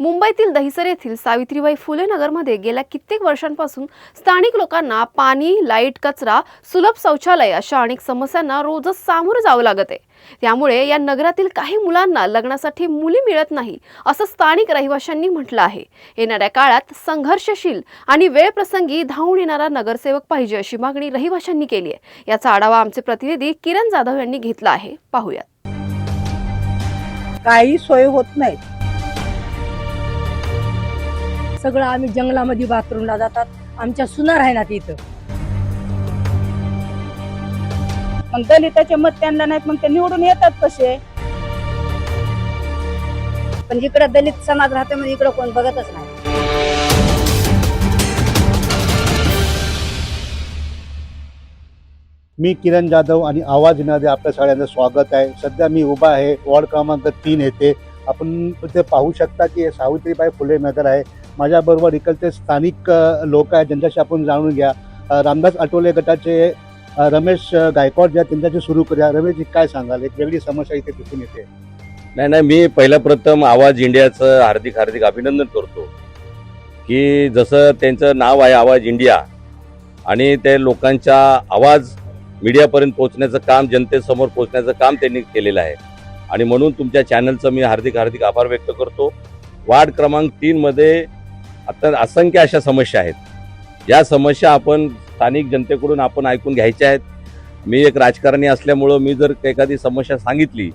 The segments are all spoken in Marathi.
मुंबईतील दहिसर येथील सावित्रीबाई फुले नगरमध्ये गेल्या कित्येक वर्षांपासून स्थानिक लोकांना पाणी लाइट कचरा सुलभ शौचालय अशा अनेक समस्यांना रोजच सामोरं जावं लागत आहे. त्यामुळे या नगरातील काही मुलांना लग्नासाठी मुली मिळत नाही असं स्थानिक रहिवाशांनी म्हटलं आहे. येणाऱ्या काळात संघर्षशील आणि वेळप्रसंगी धावून येणारा नगरसेवक पाहिजे अशी मागणी रहिवाशांनी केली आहे. याचा आढावा आमचे प्रतिनिधी किरण जाधव यांनी घेतला आहे. पाहूयात. काही सोय होत नाही सगळं आम्ही जंगलामध्ये बाथरूमला जातात. आमच्या सुना राहणार इथं मग दलिताचे मत त्यांना नाहीत मग ते निवडून येतात कसे? पण इकडे दलित समाज राहते म्हणजे इकडे कोण बघतच नाही. मी किरण जाधव आणि आवाजमध्ये आपल्या सगळ्यांचं स्वागत आहे. सध्या मी उभा आहे वॉर्ड क्रमांक तीन येते आपण इथे पाहू शकता की सावित्रीबाई फुले नगर आहे. माझ्याबरोबर इकडचे स्थानिक लोक आहेत ज्यांच्याशी आपण जाणून घ्या. रामदास आठवले गटाचे रमेश गायकवाड ज्या त्यांच्याशी सुरू करूया. रमेशजी काय सांगाल? एक वेगळी समस्या इथे दिसून येते. नाही नाही मी पहिल्या प्रथम आवाज इंडियाचं हार्दिक हार्दिक अभिनंदन करतो. की जसं त्यांचं नाव आहे आवाज इंडिया आणि ते लोकांचा आवाज मीडियापर्यंत पोहोचण्याचं काम जनतेसमोर पोहोचण्याचं काम त्यांनी केलेलं आहे. आणि म्हणून तुमच्या चॅनलचं मी हार्दिक हार्दिक आभार व्यक्त करतो. वार्ड क्रमांक तीनमध्ये आता असंख्य अशा समस्या आहेत. या समस्या आपण स्थानिक जनतेकडून आपण ऐकून घ्यायच्या आहेत. मी एक राजकारणी असल्यामुळं मी जर एखादी समस्या सांगितली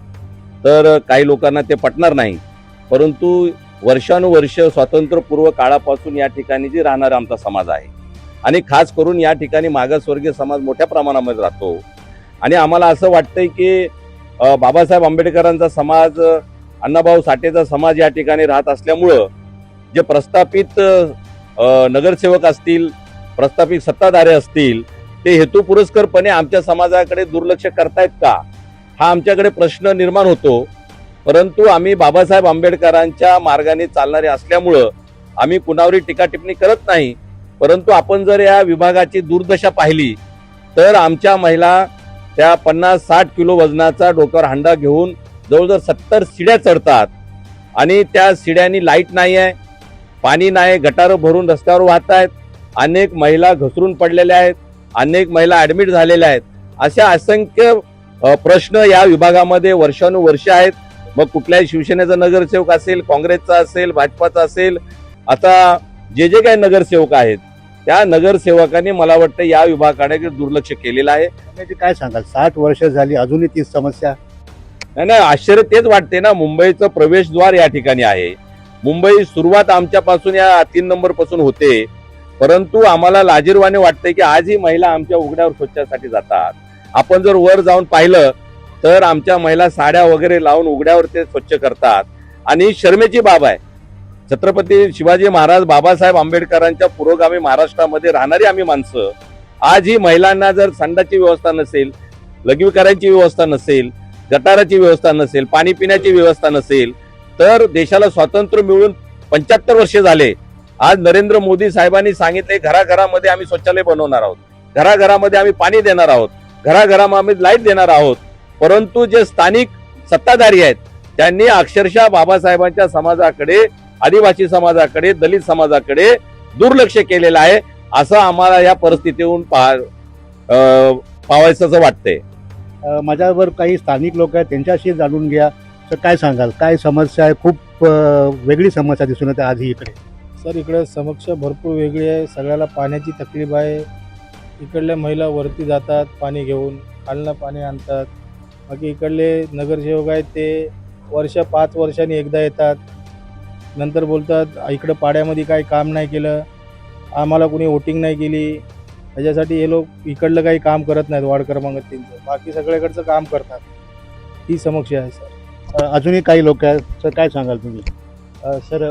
तर काही लोकांना ते पटणार नाही. परंतु वर्षानुवर्ष स्वातंत्र्यपूर्व काळापासून या ठिकाणी जी राहणारा आमचा समाज आहे आणि खास करून या ठिकाणी मागासवर्गीय समाज मोठ्या प्रमाणामध्ये राहतो. आणि आम्हाला असं वाटतंय की बाबासाहेब आंबेडकरांचा समाज अण्णाभाऊ साठेचा समाज या ठिकाणी राहत असल्यामुळं जे प्रस्थापित नगरसेवक असतील प्रस्थापित सत्ताधारे असतील ते हेतू पुरस्करपणे आमच्या समाजाकडे दुर्लक्ष करतायत का? हा आमच्याकडे प्रश्न निर्माण होतो. परंतु आम्ही बाबासाहेब आंबेडकरांच्या मार्गाने चालणारे असल्यामुळं आम्ही कुणावरही टीका टिप्पणी करत नाही. परंतु आपण जर या विभागाची दुर्दशा पाहिली तर आमच्या महिला त्या पन्नास साठ किलो वजनाचा डोक्यावर हांडा घेऊन जवळजवळ सत्तर शिड्या चढतात. आणि त्या शिड्यांनी लाइट नाही आहे पाणी नाही गटारं भरून रस्त्यावर वाहत आहेत अनेक महिला घसरून पडलेल्या आहेत अनेक महिला ऍडमिट झालेल्या आहेत. अशा असंख्य प्रश्न या विभागामध्ये वर्षानुवर्ष आहेत. मग कुठल्याही शिवसेनेचा नगरसेवक असेल काँग्रेसचा असेल भाजपाचा असेल आता जे जे काही नगरसेवक आहेत त्या नगरसेवकांनी मला वाटतं या विभागाकडे दुर्लक्ष केलेलं आहे. काय सांगाल? साठ वर्ष झाली अजूनही तीच समस्या? नाही नाही आश्चर्य तेच वाटते ना मुंबईचं प्रवेशद्वार या ठिकाणी आहे. मुंबई सुरुवात आमच्यापासून या तीन नंबरपासून होते. परंतु आम्हाला लाजीरवाने वाटते की आजही महिला आमच्या उघड्यावर स्वच्छासाठी जातात. आपण जर वर जाऊन पाहिलं तर आमच्या महिला साड्या वगैरे लावून उघड्यावर ते स्वच्छ करतात. आणि शर्मेची बाब आहे. छत्रपती शिवाजी महाराज बाबासाहेब आंबेडकरांच्या पुरोगामी महाराष्ट्रामध्ये राहणारी आम्ही माणसं. आजही महिलांना जर संडाची व्यवस्था नसेल लघवी करायची व्यवस्था नसेल गटाराची व्यवस्था नसेल पाणी पिण्याची व्यवस्था नसेल तर देशाला स्वातंत्र्य मिळून पंच्याहत्तर वर्षे झाले. आज नरेंद्र मोदी साहेबांनी सांगितले घराघरामध्ये आम्ही शौचालय बनवणार आहोत. घराघरामध्ये आम्ही पाणी देणार आहोत. घराघरामध्ये आम्ही लाइट देणार आहोत. परंतु जे स्थानिक सत्ताधारी आहेत त्यांनी अक्षरशः बाबासाहेबांच्या समाजाकडे आदिवासी समाजाकडे दलित समाजाकडे दुर्लक्ष केलेलं आहे. असं आम्हाला या परिस्थितीहून पाहा पावायचं वाटतंय. माझ्यावर काही स्थानिक लोक आहेत त्यांच्याशी जाणून घ्या. तर काय सांगाल? काय समस्या आहे? खूप वेगळी समस्या दिसून येते आजही इकडे. सर इकडे समक्ष भरपूर वेगळी आहे. सगळ्याला पाण्याची तकलीफ आहे. इकडल्या महिला वरती जातात पाणी घेऊन. खालनं पाणी आणतात. बाकी इकडले नगरसेवक आहेत ते वर्ष पाच वर्षांनी एकदा येतात. नंतर बोलतात इकडं पाड्यामध्ये काही काम नाही केलं. आम्हाला कोणी वोटिंग नाही केली. त्याच्यासाठी हे लोक इकडलं काही काम करत नाहीत वार्ड क्रमांक तीनचं बाकी सगळ्याकडचं काम करतात. ही समस्या आहे सर. अजूनही काही लोक आहेत. तर काय सांगाल तुम्ही? सर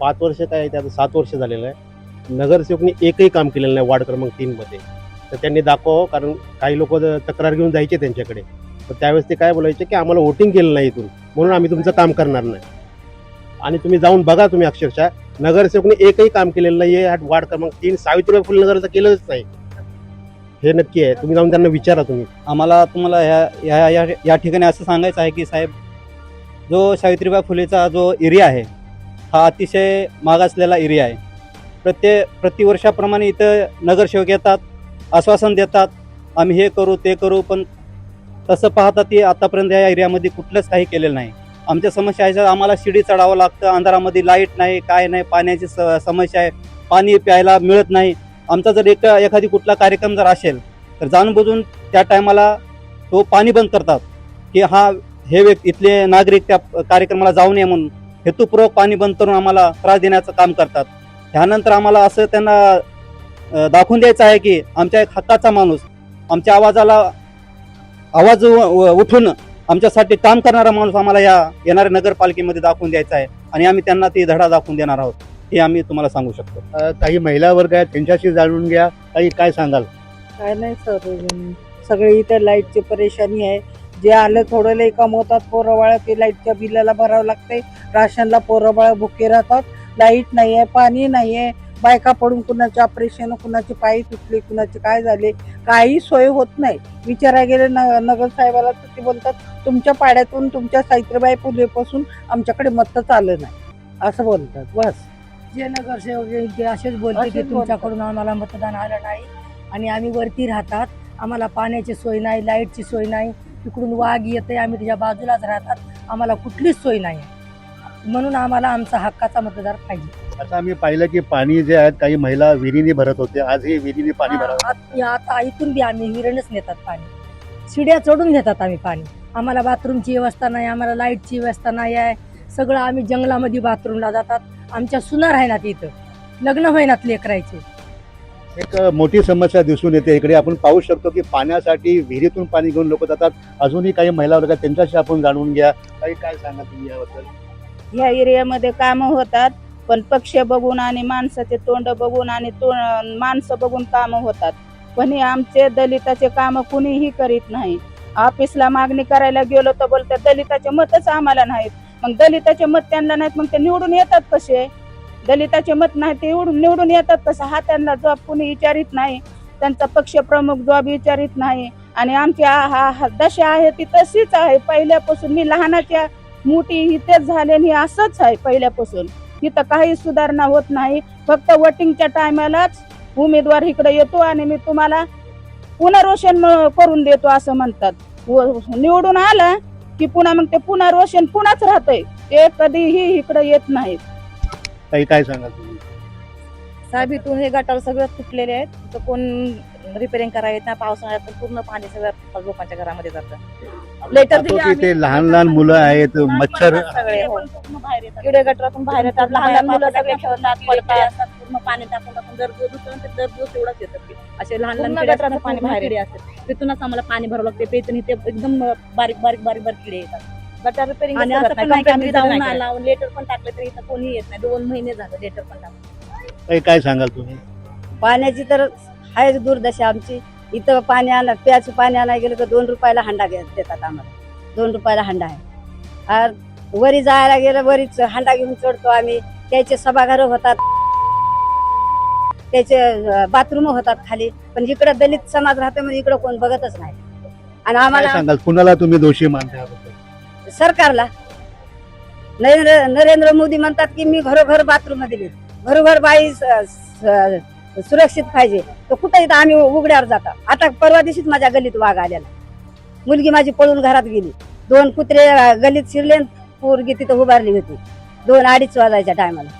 पाच वर्ष काय ते आता सात वर्ष झालेलं आहे. नगरसेवकनी एकही काम केलेलं नाही वार्ड क्रमांक तीनमध्ये तर त्यांनी दाखवावं कारण काही लोक तक्रार घेऊन जायचे त्यांच्याकडे. तर त्यावेळेस ते काय बोलायचे की आम्हाला वोटिंग केलं नाही इथून. म्हणून आम्ही तुमचं काम करणार नाही. आणि तुम्ही जाऊन बघा तुम्ही अक्षरशः नगरसेवकने एकही काम केलेलं नाही आहे वार्ड क्रमांक तीन सावित्रीबाई फुले नगरचं केलंच नाही. हे नक्की आहे. तुम्ही जाऊन त्यांना विचारा तुम्ही. आम्हाला तुम्हाला ह्या ह्या या या ठिकाणी असं सांगायचं आहे की साहेब जो सावित्रीबाई फुलेचा जो एरिया आहे हा अतिशय मागासलेला एरिया आहे. प्रत्येक प्रतिवर्षाप्रमाणे इथं नगरसेवक येतात आश्वासन देतात आम्ही हे करू ते करू पण तसं पाहता ते आतापर्यंत या एरियामध्ये कुठलंच काही केलेलं नाही. आमच्या समस्या आहे आम्हाला शिडी चढावं लागतं अंधारामध्ये लाइट नाही काय नाही पाण्याची स समस्या आहे पाणी प्यायला मिळत नाही. आमचा जर एक एखादी कुठला कार्यक्रम जर असेल तर जाणून बुजून त्या टायमाला तो पाणी बंद करतात की हा हे व्यक्ती इथले नागरिक त्या कार्यक्रमाला जाऊ नये म्हणून हेतुपूर्वक पाणी बंद करून आम्हाला त्रास देण्याचं काम करतात. त्यानंतर आम्हाला असं त्यांना दाखवून द्यायचं आहे की आमच्या एक हक्काचा माणूस आमच्या आवाजाला आवाज उठून आमच्यासाठी काम करणारा माणूस आम्हाला या येणाऱ्या नगरपालिकेमध्ये दाखवून द्यायचा आहे आणि आम्ही त्यांना ती धडा दाखवून देणार आहोत. हे आम्ही तुम्हाला सांगू शकतो. काही महिला वर्ग आहेत त्यांच्याशी जाणून घ्या. काही काय सांगाल? काय नाही सर. सगळे इथे लाईटची परेशानी आहे. जे आलं थोडं लई कमवतात पोरं बाळा ते लाईटच्या बिलाला भरावं लागते राशनला पोरं बाळा भुके राहतात. लाइट नाही आहे पाणी नाही आहे बायका पडून कुणाचे ऑपरेशन कुणाचे पायी तुटले कुणाचे काय झाले काही सोय होत नाही. विचारा गेले न नगर साहेबाला तर ते बोलतात तुमच्या पाड्यातून तुमच्या सावित्रीबाई फुलेपासून आमच्याकडे मतच आलं नाही. असं बोलतात बस. जे नगरसेवक ते असेच बोलते की. तुमच्याकडून आम्हाला मतदान आलं नाही आणि आम्ही वरती राहतात. आम्हाला पाण्याची सोय नाही लाईटची सोय नाही. तिकडून वाघ येते आम्ही त्याच्या बाजूलाच राहतात. आम्हाला कुठलीच सोय नाही आहे. म्हणून आम्हाला आमचा हक्काचा मतदार पाहिजे. आता आम्ही पाहिलं की पाणी जे आहेत काही महिला विहिरीने भरत होते. आजही विहिरीने पाणी भरावं आत- आता इथून बी आम्ही विरणच नेतात पाणी. शिड्या चढून घेतात आम्ही पाणी. आम्हाला बाथरूमची व्यवस्था नाही आम्हाला लाईटची व्यवस्था नाही आहे. सगळं आम्ही जंगलामध्ये बाथरूमला जातात. आमच्या सुना राहणार इथं. लग्न होईनात लेकरायचे. एक मोठी समस्या दिसून येते. इकडे आपण पाहू शकतो की पाण्यासाठी विहिरीतून पाणी घेऊन लोक जातात. अजूनही काही महिला वर्ग त्यांच्याशी आपण जाणून घ्या. काही काय सांगा तुम्ही याबद्दल? ह्या एरियामध्ये कामं होतात पण पक्ष बघून आणि माणसाचे तोंड बघून आणि तो माणसं बघून कामं होतात. पण हे आमचे दलिताचे कामं कुणीही करीत नाही. ऑफिसला मागणी करायला गेलो तर बोलतात दलिताचे मतच आम्हाला नाहीत. मग दलिताचे मत त्यांना नाहीत मग ते निवडून येतात कसे? दलिताचे मत नाही ते निवडून निवडून येतात तसं हा त्यांना जॉब कुणी विचारित नाही त्यांचा पक्ष प्रमुख जॉब विचारित नाही. आणि आमची हा हा दशा आहे ती तशीच आहे. पहिल्यापासून मी लहानाच्या मोठी इथेच झाले आणि असंच आहे पहिल्यापासून. इथं काही सुधारणा होत नाही. फक्त वोटिंगच्या टायमालाच उमेदवार इकडे येतो आणि मी तुम्हाला पुनर्वसन करून देतो असं म्हणतात. व- निवडून आला की पुन्हा मग ते पुनर्वसन पुन्हाच राहतंय. ते कधीही इकडे येत नाहीत. काही काय सांगाल तुम्ही? साहेब इथून हे गटार सगळं तुटलेले आहेत. तर कोण रिपेअरिंग करायला येत नाही. पावसाळ्यात पूर्ण पाणी सगळं लोकांच्या घरामध्ये जातं. लेटर की ते लहान लहान मुलं आहेत मच्छर. सगळे. हो. किडे गटारातून बाहेर येतात. लहान लहान मुलं सगळे खेळतात पडतात पूर्ण पाणी टाकून टाकून दर दिवस दुसरं ते दर दिवस तेवढंच येतात ते. असे लहान लहान किडे असतात, पाणी बाहेर किडे असतात. तिथूनच आम्हाला पाणी भरावं लागते. पेतून इथे एकदम बारीक बारीक बारीक बारीक किडे येतात. गटार रिपेअरिंग आणि असं पण नाही की आम्ही जाऊन आला लेटर पण टाकलं तरी इथं कोणी येत नाही. दोन महिने झालं लेटर पण टाकलं काय सांगाल तुम्ही? पाण्याची तर आहेच दुर्दशा आमची. इथं पाणी आणा प्याचं पाणी आणायला गेलं तर दोन रुपयाला हंडा घे- देतात आम्हाला. दोन रुपयाला हंडा आहे. आर वरी जायला गेलं वरीच हंडा घेऊन चढतो आम्ही. त्याचे सभागृह होतात. त्याचे बाथरूम होतात खाली. पण इकडं दलित समाज राहतो म्हणजे इकडं कोण बघतच नाही. आणि काय आम्हाला सांगाल? कुणाला तुम्ही दोषी मानता याबद्दल? सरकारला. नरेंद्र नरेंद्र मोदी म्हणतात की मी घरोघर बाथरूम दिली घरोघर बाई सुरक्षित पाहिजे. तर कुठं इथं आम्ही उघड्यावर जाता? आता परवा दिवशीच माझ्या गल्लीत वाघ आलेला. मुलगी माझी पळून घरात गेली. दोन कुत्रे गल्लीत शिरले पोरगी तिथं उभारली होती. दोन अडीच वाजायच्या टायमाला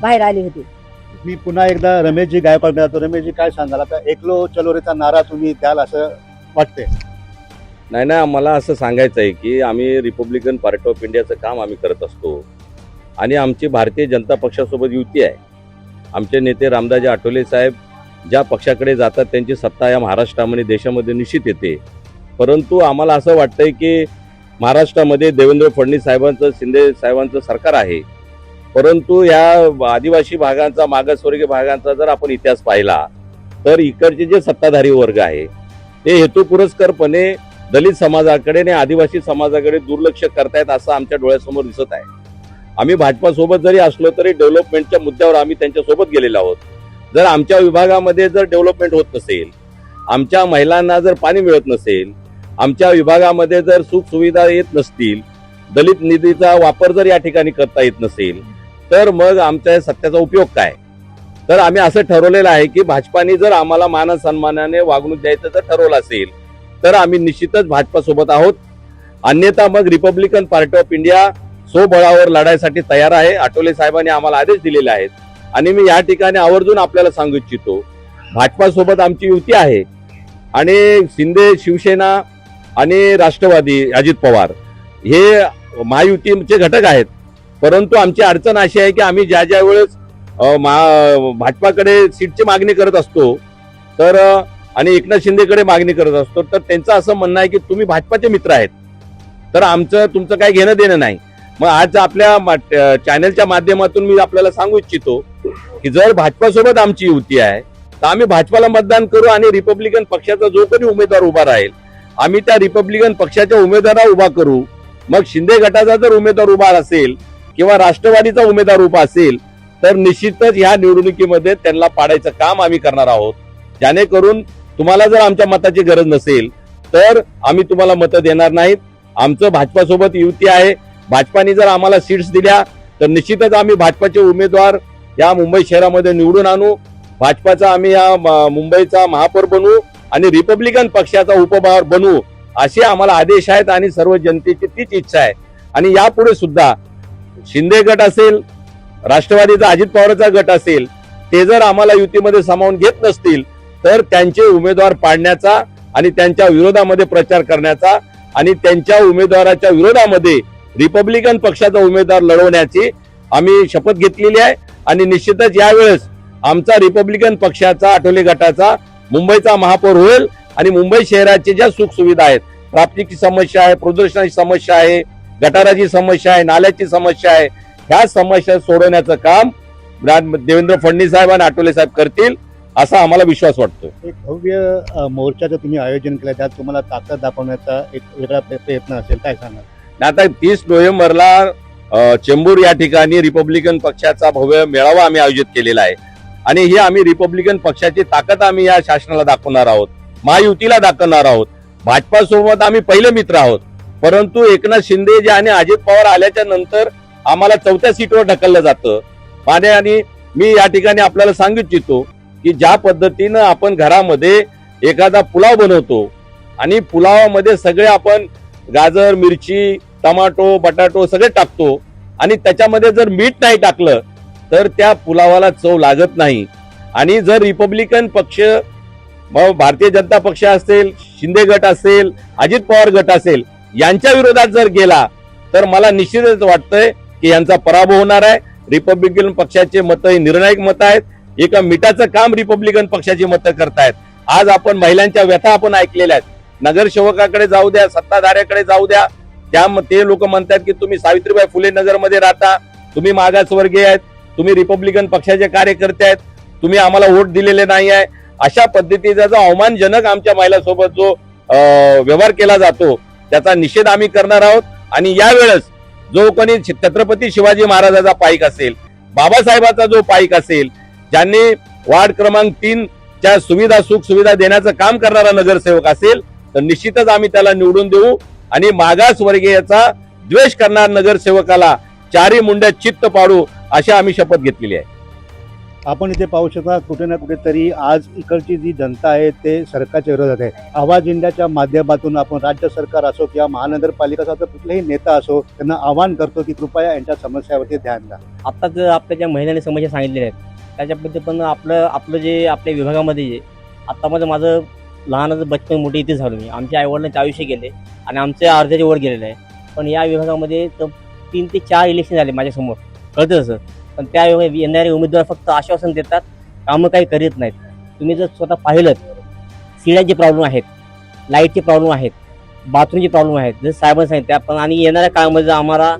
बाहेर आली होती. मी पुन्हा एकदा रमेशजी गायकवाड जातो रमेशजी काय सांगाल? आता एकलो चलोरेचा नारा तुम्ही द्याल असं वाटतंय. नाही नाही आम्हाला असं सांगायचं आहे की आम्ही रिपब्लिकन पार्टी ऑफ इंडियाचं काम आम्ही करत असतो. आणि आमची भारतीय जनता पक्षासोबत युती आहे. आमचे नेते रामदाजी आठवले साहेब ज्या पक्षाकडे जातात त्यांची सत्ता या महाराष्ट्रामध्ये देशामध्ये निश्चित येते. परंतु आम्हाला असं वाटतंय की महाराष्ट्रामध्ये देवेंद्र फडणवीस साहेबांचं शिंदे साहेबांचं सरकार आहे. परंतु या आदिवासी भागांचा मागासवर्गीय भागांचा जर आपण इतिहास पाहिला तर इकडचे जे सत्ताधारी वर्ग आहे ते हेतुपुरस्करपणे दलित समाजाकडे आणि आदिवासी समाजाकडे दुर्लक्ष करतायत असं आमच्या डोळ्यासमोर दिसत आहे. आम्ही भाजपासोबत जरी असलो तरी डेव्हलपमेंटच्या मुद्द्यावर आम्ही त्यांच्यासोबत गेलेलो आहोत. जर आमच्या विभागामध्ये जर डेव्हलपमेंट होत नसेल आमच्या महिलांना जर पाणी मिळत नसेल आमच्या विभागामध्ये जर सुख सुविधा येत नसतील दलित निधीचा वापर जर या ठिकाणी करता येत नसेल तर मग आमच्या सत्याचा उपयोग काय? तर आम्ही असं ठरवलेलं आहे की भाजपाने जर आम्हाला मान सन्मानाने वागणूक द्यायचं जर ठरवलं असेल तर आम्ही निश्चितच भाजपासोबत आहोत. अन्यथा मग रिपब्लिकन पार्टी ऑफ इंडिया स्वबळावर लढायसाठी तयार आहे. आठवले साहेबांनी आम्हाला आदेश दिलेले आहेत. आणि मी या ठिकाणी आवर्जून आपल्याला सांगू इच्छितो भाजपासोबत आमची युती आहे. आणि शिंदे शिवसेना आणि राष्ट्रवादी अजित पवार हे महायुतीचे घटक आहेत. परंतु आमची अडचण अशी आहे की आम्ही ज्या ज्या वेळेस भाजपाकडे सीटची मागणी करत असतो तर आणि एकनाथ शिंदेकडे मागणी करत असतो. तर त्यांचं असं म्हणणं आहे की तुम्ही भाजपाचे मित्र आहेत. तर आमचं तुमचं काही घेणं देणं नाही. मग आज आपल्या चॅनलच्या माध्यमातून मी आपल्याला सांगू इच्छितो की जर भाजपासोबत आमची युती आहे तर आम्ही भाजपाला मतदान करू आणि रिपब्लिकन पक्षाचा जो कोणी उमेदवार उभा राहील आम्ही त्या रिपब्लिकन पक्षाच्या उमेदवाराला उभा करू. मग शिंदे गटाचा जर उमेदवार उभा असेल किंवा राष्ट्रवादीचा उमेदवार उभा असेल तर निश्चितच ह्या निवडणुकीमध्ये त्यांना पाडायचं काम आम्ही करणार आहोत. जेणेकरून तुम्हाला जर आमच्या मताची गरज नसेल तर आम्ही तुम्हाला मतं देणार नाहीत. आमचं भाजपासोबत युती आहे. भाजपाने जर आम्हाला सीट्स दिल्या तर निश्चितच आम्ही भाजपाचे उमेदवार या मुंबई शहरामध्ये निवडून आणू. भाजपाचा आम्ही या मुंबईचा महापौर बनवू आणि रिपब्लिकन पक्षाचा उपभार बनू असे आम्हाला आदेश आहेत आणि सर्व जनतेची तीच इच्छा आहे. आणि यापुढे सुद्धा शिंदे गट असेल राष्ट्रवादीचा अजित पवारचा गट असेल ते जर आम्हाला युतीमध्ये सामावून घेत नसतील तर त्यांचे उमेदवार पाडण्याचा आणि त्यांच्या विरोधामध्ये प्रचार करण्याचा आणि त्यांच्या उमेदवाराच्या विरोधामध्ये रिपब्लिकन पक्षाचा उमेदवार लढवण्याची आम्ही शपथ घेतलेली आहे. आणि निश्चितच यावेळेस आमचा रिपब्लिकन पक्षाचा आठवले गटाचा मुंबईचा महापौर होईल आणि मुंबई शहराचे ज्या सुख सुविधा आहेत प्राप्तीची समस्या आहे प्रदूषणाची समस्या आहे गटाराची समस्या आहे नाल्याची समस्या आहे ह्या समस्या सोडवण्याचं काम देवेंद्र फडणवीस साहेब आणि आठवले साहेब करतील. असा आम्हाला विश्वास वाटतो एक भव्य मोर्चाचं तुम्ही आयोजन केलं त्यात तुम्हाला ताकद दाखवण्याचा एक वेगळा प्रय- प्रयत्न असेल काय सांगाल? आता तीस नोव्हेंबरला चेंबूर या ठिकाणी रिपब्लिकन पक्षाचा भव्य मेळावा आम्ही आयोजित केलेला आहे. आणि ही आम्ही रिपब्लिकन पक्षाची ताकद आम्ही या शासनाला दाखवणार आहोत. महायुतीला दाखवणार आहोत. भाजपासोबत आम्ही पहिले मित्र आहोत. परंतु एकनाथ शिंदे जे आणि अजित पवार आल्याच्यानंतर आम्हाला चौथ्या सीटवर ढकललं जातं. आणि मी या ठिकाणी आपल्याला सांगू इच्छितो की ज्या पद्धतीनं आपण घरामध्ये एखादा पुलाव बनवतो आणि पुलावामध्ये सगळे आपण गाजर मिरची टमाटो बटाटो सगळे टाकतो आणि त्याच्यामध्ये जर मीठ नाही टाकलं तर त्या पुलावाला चव लागत नाही. आणि जर रिपब्लिकन पक्ष मग भारतीय जनता पक्ष असेल शिंदे गट असेल अजित पवार गट असेल यांच्या विरोधात जर गेला तर मला निश्चितच वाटतंय की यांचा पराभव होणार आहे. रिपब्लिकन पक्षाचे मत निर्णायक मत आहेत. एका मिठाचं काम रिपब्लिकन पक्षाची मतं करतायत. आज आपण महिलांच्या व्यथा आपण ऐकलेल्या आहेत. नगरसेवकाकडे जाऊ द्या सत्ताधाऱ्याकडे जाऊ द्या. त्या ते लोक म्हणतात की तुम्ही सावित्रीबाई फुले नगरमध्ये राहता तुम्ही मागासवर्गीय आहेत तुम्ही रिपब्लिकन पक्षाचे कार्यकर्ते आहेत तुम्ही आम्हाला वोट दिलेले नाही आहे. अशा पद्धतीचा जो अवमानजनक आमच्या महिलांसोबत जो व्यवहार केला जातो त्याचा निषेध आम्ही करणार आहोत. आणि यावेळेस जो कोणी छ- छत्रपती शिवाजी महाराजाचा पाईक असेल बाबासाहेबाचा जो पाईक असेल ज्यांनी वार्ड क्रमांक तीन च्या सुविधा सुख सुविधा देण्याचं काम करणारा नगरसेवक असेल तर निश्चितच आम्ही त्याला निवडून देऊ आणि मागासवर्गीयाचा द्वेष करणाऱ्या नगरसेवकाला चारी मुंड्या चित्त पाडू अशी आम्ही शपथ घेतलेली आहे. आपण इथे पाहू शकता कुठे ना कुठेतरी आज इकडची जी जनता आहे ते सरकारच्या विरोधात आहे. आवाज इंडियाच्या माध्यमातून आपण राज्य सरकार असो किंवा महानगरपालिका असो तर कुठलाही नेता असो त्यांना आवाहन करतो की कृपया यांच्या समस्यावरती ध्यान द्या. आत्ताच आपल्या ज्या महिलांनी समस्या सांगितलेल्या आहेत त्याच्याबद्दल पण आपलं आपलं जे आपल्या विभागामध्ये जे आत्तामध्ये माझं लहानाचं बचपन मोठे इथे झालो मी. आमच्या आईवडिलांचे आयुष्य गेले आणि आमचे अर्ध्याचे वर गेलेलं आहे. पण या विभागामध्ये तर तीन ते चार इलेक्शन झाले माझ्यासमोर. कळतं तसं पण त्या येणारे उमेदवार फक्त आश्वासन देतात कामं काही करीत नाहीत. तुम्ही जर स्वतः पाहिलं सिड्यांचे प्रॉब्लेम आहेत लाईटचे प्रॉब्लेम आहेत बाथरूमचे प्रॉब्लेम आहेत जसं साहेबांनी सांगितलं पण आणि येणाऱ्या काळामध्ये आम्हाला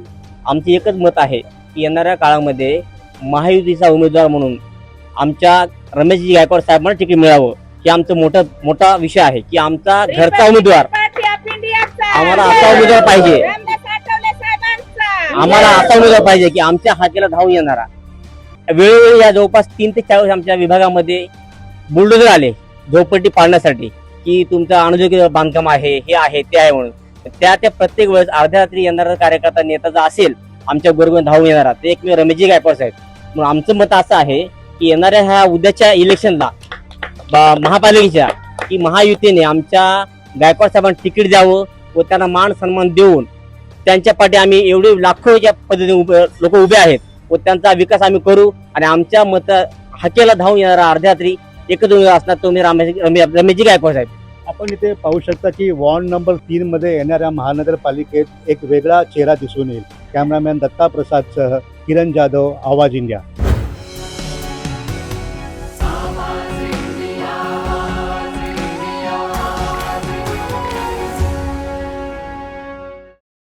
आमचे एकच मत आहे की येणाऱ्या काळामध्ये महायुतीचा उमेदवार म्हणून आमच्या रमेशजी गायकवाड साहेबांना तिकीट मिळावं हे आमचं मोठा मोठा विषय आहे की आमचा घरचा उमेदवार आम्हाला असा उमेदवार पाहिजे. आम्हाला असा उमेदवार पाहिजे की आमच्या हातीला धावून येणारा. वेळोवेळी या जवळपास तीन ते चार वर्ष आमच्या विभागामध्ये बुलडोजर आले झोपडपट्टी पाडण्यासाठी की तुमचं अनुयोग्य बांधकाम आहे हे आहे ते आहे म्हणून. त्या त्या प्रत्येक वेळेस अर्ध्या रात्री येणारा कार्यकर्ता नेता जर असेल आमच्या बरोबर धावून येणारा. ते एकमेव रमेशजी गायकवाड साहेब. मग आमचं मत असं आहे की येणाऱ्या ह्या उद्याच्या इलेक्शनला बा- महापालिकेच्या की महायुतीने आमच्या गायकवाड साहेबांना तिकीट द्यावं व त्यांना मान सन्मान देऊन त्यांच्या पाठी आम्ही एवढे लाखोच्या पद्धतीने उभे लोक उभे आहेत व त्यांचा विकास आम्ही करू आणि आमच्या मत हाकेला धावून येणारा अर्ध्यात्री एकच दोन असणार तुम्ही मी रमे- रमेशजी गायकवाड साहेब. आपण इथे पाहू शकता की वॉर्ड नंबर तीन मध्ये येणाऱ्या महानगरपालिकेत एक वेगळा चेहरा दिसून येईल. कॅमेरामॅन दत्ता प्रसादसह किरण जाधव आवाज इंडिया.